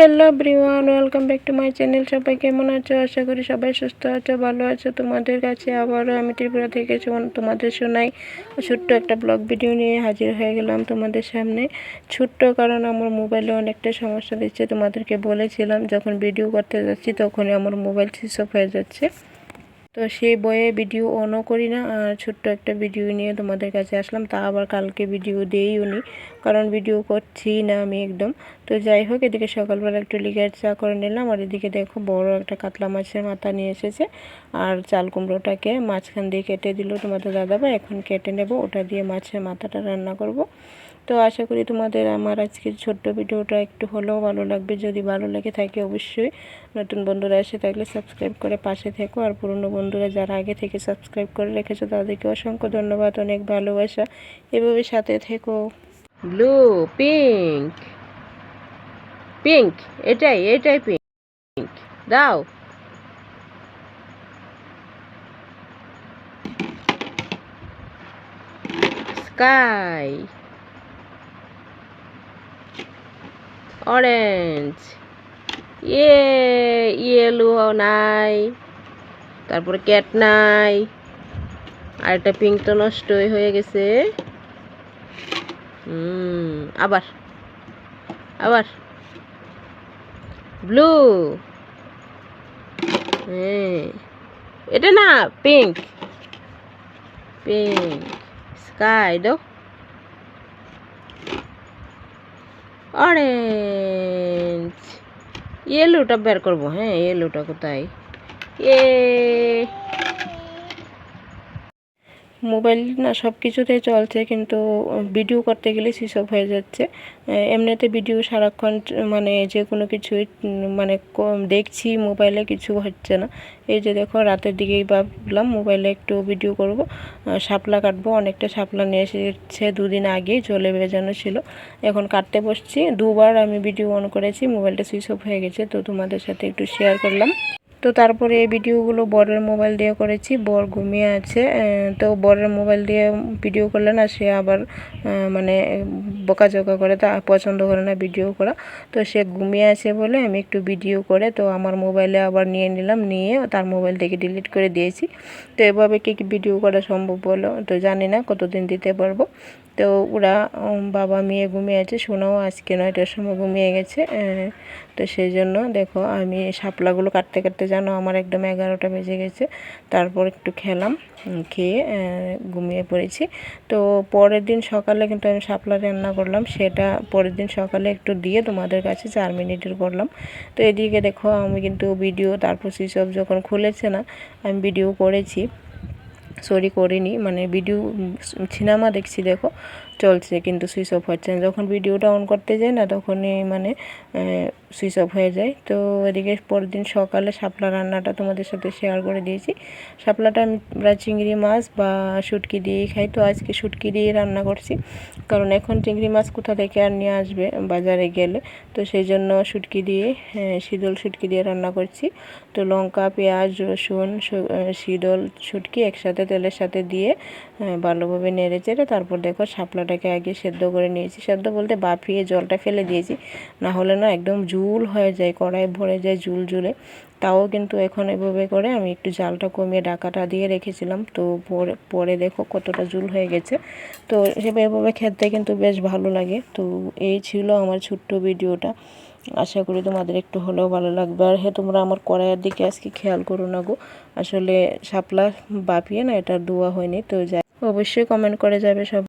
Hello everyone welcome back to my channel. সবাই কেমন আছো? আশা করি সবাই সুস্থ আছো, ভালো আছো। তোমাদের কাছে আবারও আমি ত্রিপুরা থেকে তোমাদের শোনাই ছোট্ট একটা ব্লগ ভিডিও নিয়ে হাজির হয়ে গেলাম তোমাদের সামনে। ছোট্ট কারণ আমার মোবাইলে অনেকটা সমস্যা দিচ্ছে, তোমাদেরকে বলেছিলাম, যখন ভিডিও করতে যাচ্ছি তখনই আমার মোবাইল সুইচ হয়ে যাচ্ছে। তো সেই বয়ে ভিডিও অনও করি না, আর ছোট্ট একটা ভিডিও নিয়ে তোমাদের কাছে আসলাম। তা আবার কালকে ভিডিও দিয়েই উনি, কারণ ভিডিও করছি না আমি একদম। তো যাই হোক, এদিকে সকালবেলা একটু লিগার চা করে নিলাম, আর এদিকে দেখো বড় একটা কাতলা মাছের মাথা নিয়ে এসেছে, আর চাল কুমড়োটাকে মাঝখান দিয়ে কেটে দিল তোমাদের দাদাভাই। এখন কেটে নেব, ওটা দিয়ে মাছের মাথাটা রান্না করব। তো আশা করি তোমাদের আমার আজকের ছোট্ট ভিডিওটা একটু হলেও ভালো লাগবে। যদি ভালো লাগে থাকে অবশ্যই নতুন বন্ধুরা এসে থাকলে সাবস্ক্রাইব করে পাশে থেকো, আর পুরনো বন্ধুরা, যারা আগে থেকে সাবস্ক্রাইব করে রেখেছো, তাদেরকে অসংখ্য ধন্যবাদ, অনেক ভালোবাসা। এভাবে সাথে থেকো। ব্লু, পিঙ্ক পিঙ্ক, এটাই এটাই পিঙ্ক। দাও। স্কাই। অরেঞ্জ। ইয়ে ইয়েলো নাই। তারপরে ক্যাট নাই। আর একটা পিঙ্ক তো নষ্টই হয়ে গেছে। হুম, আবার। আবার। ব্লু হ্যাঁ। এটা না পিঙ্ক পিঙ্ক স্কাই দো অরেঞ্জ ইয়েলোটা বের করব হ্যাঁ ইয়েলোটা কোথায়? এ মোবাইল না সব কিছুতেই চলছে, কিন্তু ভিডিও করতে গেলে অফ হয়ে যাচ্ছে। এমনিতে ভিডিও সারাক্ষণ মানে যে কোনো কিছুই মানে দেখছি, মোবাইলে কিছু হচ্ছে না। এই যে দেখো, রাতের দিকেই ভাবলাম মোবাইলে একটু ভিডিও করব। শাপলা কাটবো, অনেকটা শাপলা নিয়ে এসেছে, দুদিন আগেই জলে ভেজানো ছিল। এখন কাটতে বসছি, দুবার আমি ভিডিও অন করেছি, মোবাইলটা সুইচ অফ হয়ে গেছে, তো তোমাদের সাথে একটু শেয়ার করলাম। তো তারপরে এই ভিডিওগুলো বরের মোবাইল দিয়ে করেছি। বর ঘুমিয়ে আছে তো বরের মোবাইল দিয়ে ভিডিও করলে না সে আবার মানে বকাঝকা করে, তা পছন্দ করে না ভিডিও করা। তো সে ঘুমিয়ে আছে বলে আমি একটু ভিডিও করে, তো আমার মোবাইলে আবার নিয়ে নিলাম, নিয়ে তার মোবাইল থেকে ডিলিট করে দিয়েছি। তো এভাবে কি কি ভিডিও করা সম্ভব বলো তো জানি না, কতদিন দিতে পারব। তো ওরা বাবা মেয়ে ঘুমিয়ে আছে শোনাও আজকে নয়টার সময় ঘুমিয়ে গেছে তো সেই জন্য দেখো আমি শাপলাগুলো কাটতে কাটতে জানো আমার একদম এগারোটা বেজে গেছে। তারপর একটু খেলাম, খেয়ে ঘুমিয়ে পড়েছি। তো পরের দিন সকালে কিন্তু আমি শাপলা রান্না করলাম। সেটা পরের দিন সকালে একটু দিয়ে তোমাদের কাছে চার মিনিটের করলাম। তো এদিকে দেখো, আমি কিন্তু ভিডিও, তারপর সুইচ অফ যখন খুলেছে না, আমি ভিডিও করেছি। সরি করিনি। মানে ভিডিও সিনেমা দেখছি দেখো। চলছে কিন্তু সুইচ অফ হচ্ছে না। যখন ভিডিওটা অন করতে যাই না, তখনই মানে সুইচ অফ হয়ে যায়। তো এদিকে পরের দিন সকালে শাপলা রান্নাটা তোমাদের সাথে শেয়ার করে দিয়েছি। শাপলাটা আমি প্রায় চিংড়ি মাছ বা শুটকি দিয়েই খাই। তো আজকে শুটকি দিয়ে রান্না করছি। কারণ এখন চিংড়ি মাছ কোথা থেকে আর নিয়ে আসবে? বাজারে গেলে। তো সেই জন্য শুটকি দিয়ে শীতল শুটকি দিয়ে রান্না করছি। তো লঙ্কা, পেঁয়াজ, রসুন শীতল শুটকি একসাথে তেলের সাথে দিয়ে ভালোভাবে নেড়ে চেড়ে তারপর দেখো শাপলাটাকে আগে সেদ্ধ করে নিয়েছি। সেদ্ধ বলতে বাফিয়ে জলটা ফেলে দিয়েছি। না হলে না একদম ঝুল হয়ে যায়, কড়াই ভরে যায় ঝুল ঝুলে। তাও কিন্তু এখন এভাবে করে আমি একটু জালটা কমিয়ে ডাকাটা দিয়ে রেখেছিলাম। তো পরে পরে দেখো কতটা জুল হয়ে গেছে। তো এভাবে খেতে কিন্তু বেশ ভালো লাগে। তো এই ছিল আমার ছোট্ট ভিডিওটা। আশা করি তোমাদের একটু হলেও ভালো লাগবে। আর হ্যাঁ তোমরা আমার কড়াইয়ের দিকে আজকে খেয়াল করো না গো। আসলে শাপলা বাপিয়ে না, এটা ধোয়া হয়নি। তো যাই, অবশ্যই কমেন্ট করে যাবে সব।